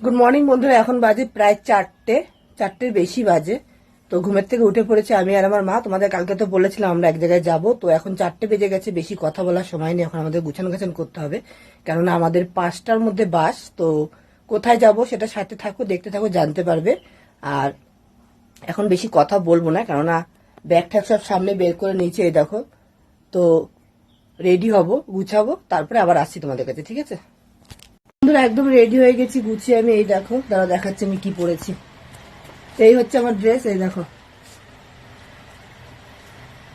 Good morning বন্ধুরা। এখন বাজে প্রায় চারটে, চারটের বেশি বাজে। তো ঘুমের থেকে উঠে পড়েছে আমি আর আমার মা। তোমাদের কালকে তো বলেছিলাম আমরা এক জায়গায় যাব। তো এখন চারটে বেজে গেছে, বেশি কথা বলার সময় নেই। এখন আমাদের গুছান গাছান করতে হবে। কেননা আমাদের পাঁচটার মধ্যে বাস। তো কোথায় যাব সেটা সাথে থাকো, দেখতে থাকো, জানতে পারবে। আর এখন বেশি কথা বলব না, কেননা ব্যাগ ঠ্যাগ সব সামনে বের করে নিয়েছি, এই দেখো। তো রেডি হব, গুছাবো, তারপরে আবার আসছি তোমাদের কাছে, ঠিক আছে? বন্ধুরা, একদম রেডি হয়ে গেছি, গুছিয়ে আমি, এই দেখো, দাঁড়া, দেখাচ্ছি আমি কি পরেছি। এই হচ্ছে আমার ড্রেস এই দেখো।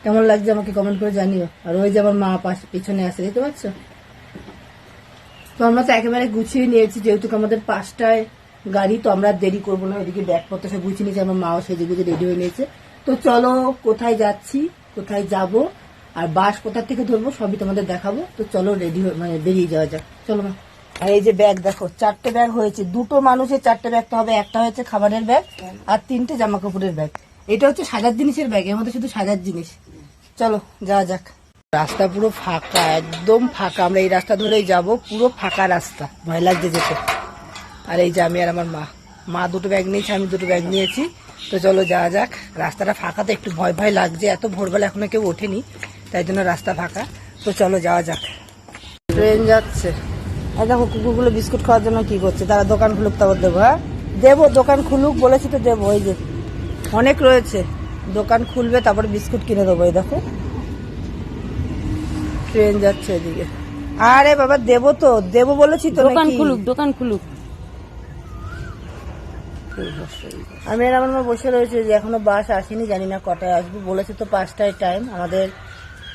কেমন লাগছে আমাকে কমেন্ট করে জানিও। আর ওই যে আমার মা পিছনে আসে দেখতে পাচ্ছ? তো আমরা তো একেবারে গুছিয়ে নিয়েছি, যেহেতু আমাদের পাঁচটায় গাড়ি, তো আমরা দেরি করব না, ওইদিকে ব্যাগপত্র সব গুছিয়ে নিয়েছি, আমার মাও সেজে গুজে রেডি হয়ে নিয়েছে। তো চলো, কোথায় যাচ্ছি, কোথায় যাব, আর বাস কোথা থেকে ধরবো, সবই তোমাদের দেখাবো। তো চলো রেডি মানে বেরিয়ে যাওয়া যাক। চলো, মা। আর এই যে ব্যাগ দেখো, চারটে ব্যাগ হয়েছে। দুটো মানুষের চারটে ব্যাগ তো হবে, একটা হয়েছে খাবারের ব্যাগ আর তিনটে জামা কাপড়ের ব্যাগ। এটা হচ্ছে সাজার জিনিসের ব্যাগ, এর মধ্যে শুধু সাজার জিনিস। চলো, যাওয়া যাক। রাস্তা পুরো ফাঁকা, একদম ফাঁকা। আমরা এই রাস্তা ধরেই যাব, পুরো ফাঁকা রাস্তা। ভয় লাগছে যেতে। আর এই যে আমি আর আমার মা। মা দুটো ব্যাগ নিয়েছে, আমি দুটো ব্যাগ নিয়েছি। তো চলো, যাওয়া যাক। রাস্তাটা ফাঁকা তো একটু ভয় ভয় লাগছে। এত ভোরবেলা এখনও কেউ ওঠেনি, তাই জন্য রাস্তা ফাঁকা। তো চলো, যাওয়া যাক। ট্রেন যাচ্ছে। আর দেখো কুকুরগুলো বিস্কুট খাওয়ার জন্য কি করছে? তারা দোকান খুলুক তারপর দেবো হ্যাঁ? দেবো দোকান খুলুক বলেছি তো দেবো এই যে অনেক রয়েছে। দোকান খুলবে তারপর বিস্কুট কিনে দেবো এই দেখো। ট্রেন যাচ্ছে এদিকে। আরে বাবা দেবো তো দেবো বলেছি তো দোকান খুলুক দোকান খুলুক। আমি আর আমার বসে রয়েছে যে এখনও বাস আসেনি জানি না কটায় আসবে বলেছে তো পাঁচটায় টাইম আমাদের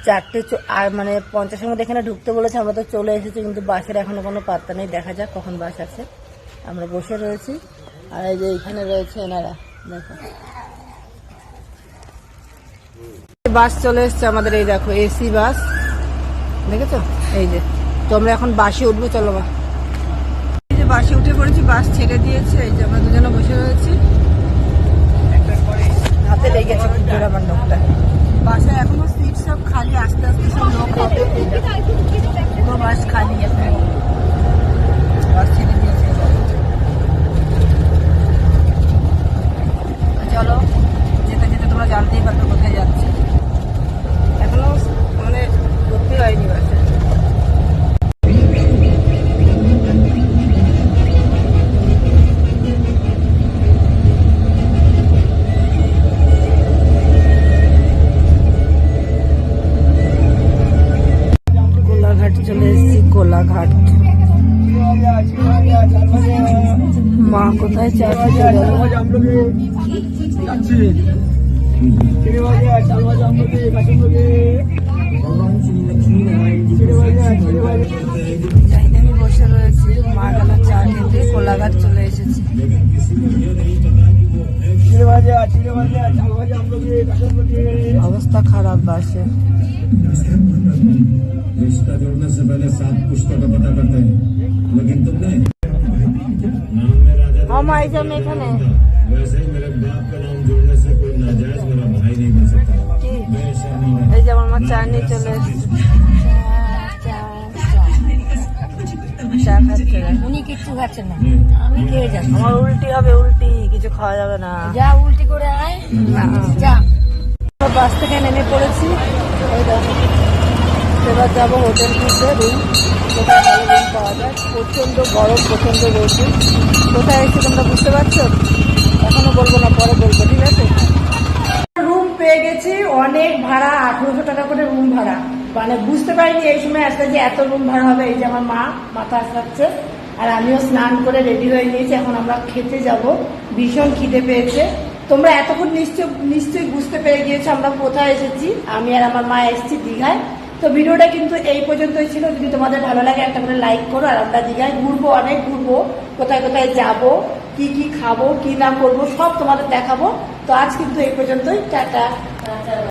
চারটে আর মানে পঞ্চাশের মধ্যে এখানে ঢুকতে বলেছে, আমরা তো চলে এসেছি, কিন্তু বাসের এখনও কোনো পাত্তা নেই, দেখা যাক কখন বাস আছে আমরা বসে রয়েছি, আর এই যে এখানে রয়েছে এনারা, দেখো। বাস চলে এসছে আমাদের, এই দেখো, এসি বাস, দেখেছ? এই যে, তো আমরা এখন বাসে উঠবো, চলো বা। এই যে বাসে উঠে পড়েছি, বাস ছেড়ে দিয়েছে, এই যে আমরা দুজনে বসে রয়েছি। হাতে লেগেছে বাসে এখনও সব খালি আস্তে আস্তে সব লোক হবে। বাস খালি। কোলাঘাট মা কোথায় চাকরি আমি বসে রয়েছি। মা গেল চা খেতে কোলাঘাট চলে এসেছি। অবস্থা খারাপ বাসে रिश्ता जोड़ने से पहले सात पुश्तों का पता करते हैं लेकिन तुमने नाम में राजा মামা এই যে আমি এখানে वैसे ही मेरे बाप का नाम जोड़ने से कोई नाजायज मेरा भाई नहीं बन सकता কি मैं शामिल है এই যে আমার মা চা নিয়ে চলে চা খাচ্ছে। উনি কিচ্ছু খাচ্ছেন না। আমি খেয়ে যাচ্ছি। আমার উল্টি হবে উল্টি। কিছু খাওয়া যাবে না। যা উল্টি করে আয়। যা। বাস থেকে নেমে পড়েছি। এবার যাব হোটেল খুঁজতে রুম। কোথায় ভালো রুম পাওয়া যায়? গরম প্রচণ্ড রোদ কোথায় এসে তোমরা বুঝতে পারছ? এখনও বলব না পরে বলব। ঠিক আছে? রুম পেয়ে গেছি। অনেক ভাড়া আঠারোশো টাকা করে রুম ভাড়া। মানে বুঝতে পারিনি এই সময় আসলে যে এত রুম ভাড়া হবে, এই যে আমার মা মাথা আসছে আর আমিও স্নান করে রেডি হয়ে নিয়েছি এখন আমরা খেতে যাব। ভীষণ খিদে পেয়েছে। তোমরা এতক্ষণ নিশ্চয়, নিশ্চয়ই বুঝতে পেরে গিয়েছো আমরা কোথায় এসেছি। আমি আর আমার মা এসেছি দীঘায়। তো ভিডিওটা কিন্তু এই পর্যন্তই ছিল। যদি তোমাদের ভালো লাগে, একটা করে লাইক করো। আর আমরা দীঘায় ঘুরবো, অনেক ঘুরবো। কোথায় কোথায় যাব, কি কি খাব, কি না করব, সব তোমাদের দেখাবো। তো আজ কিন্তু এই পর্যন্তই। টাটা।